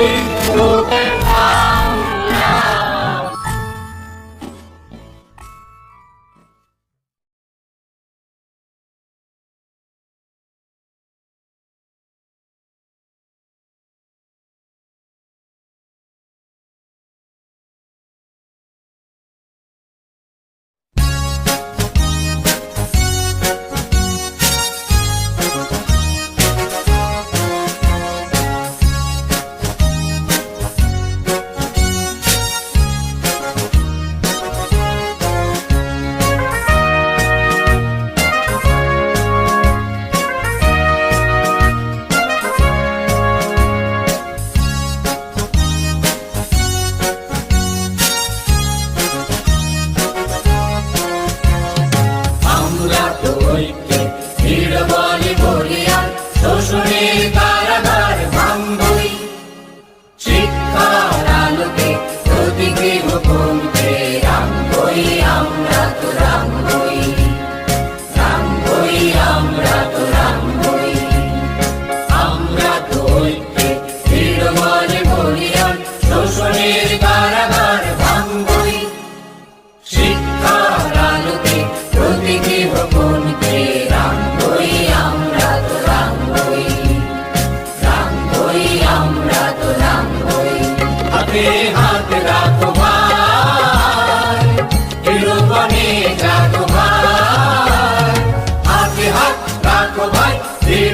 আমরা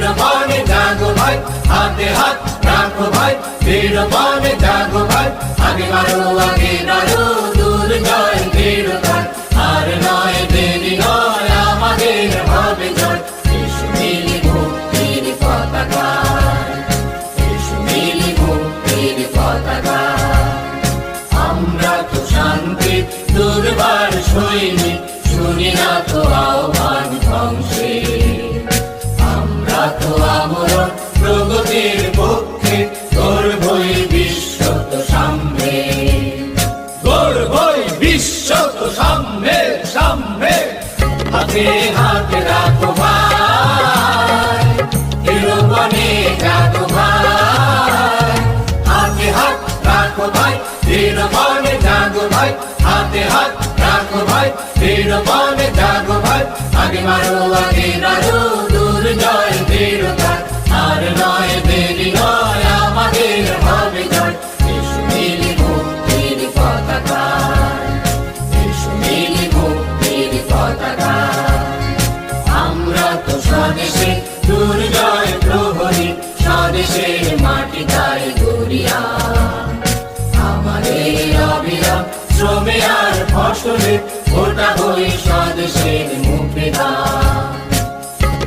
দৃঢ়পনে জাগো ভাই, হাতে হাত রাখো ভাই দৃঢ়পনে জাগো ভাই, আগে বাড়ো আগে বাড়ো দূর জয় দৃঢ়তার আর নয় দেরি নয়, আমাদের হবে জয়। আমরা তো শান্তি, দুর্বার সৈনিক, শুনি না তো সামনে সামনে। হাতে হাতে রাখো ভাই এরোপনে যাগো ভাই। হাতে হাত রাখো ভাই দৃঢ়পনে জাগো ভাই। হাতে হাত রাখো ভাই দৃঢ়পনে জাগো ভাই। আগে মারো, আগে নাড়ো। শ্রমে আর ফসলে ওটা হই স্বদেশের মুখে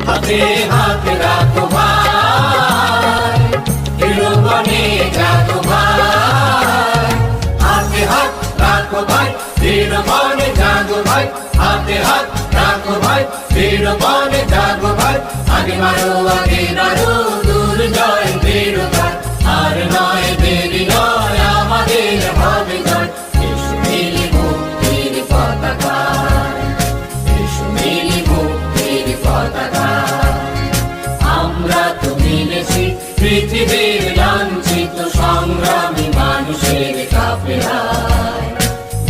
হাতে হাতে রাখো ভাই এরোপনে যাগো ভাই। হাতে হাত রাখো ভাই দৃঢ়পনে জাগো ভাই। হাতে হাত রাখো ভাই দৃঢ়পনে জাগো ভাই। আগে মারো, আগে নাড়ো দূর জয় পৃথিবীর লাঞ্ছিত সংগ্রামী মানুষের কাফেলায়।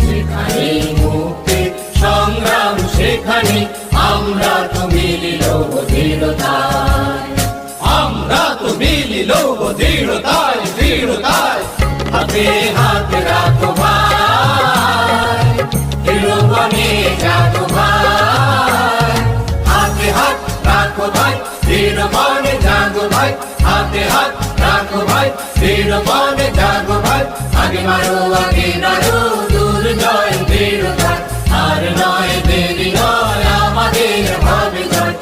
যেখানে মুক্তি, সংগ্রাম, সেখানে আমরা তো মিলিল দৃঢ়তায় আমরা তো মিলিল দৃঢ়তায় দৃঢ়তায়। হাতে হাতে রাখো ভাই যাগো ভাই। হাতে হাত রাখো ভাই ভাই হাতে হাত রাখো ভাই বীর পদে জাগো ভাই। আগে মারো, আগে নারো দূর জয় বীর আর নয়, দেরি নয়, আমাদের ভাবে জয়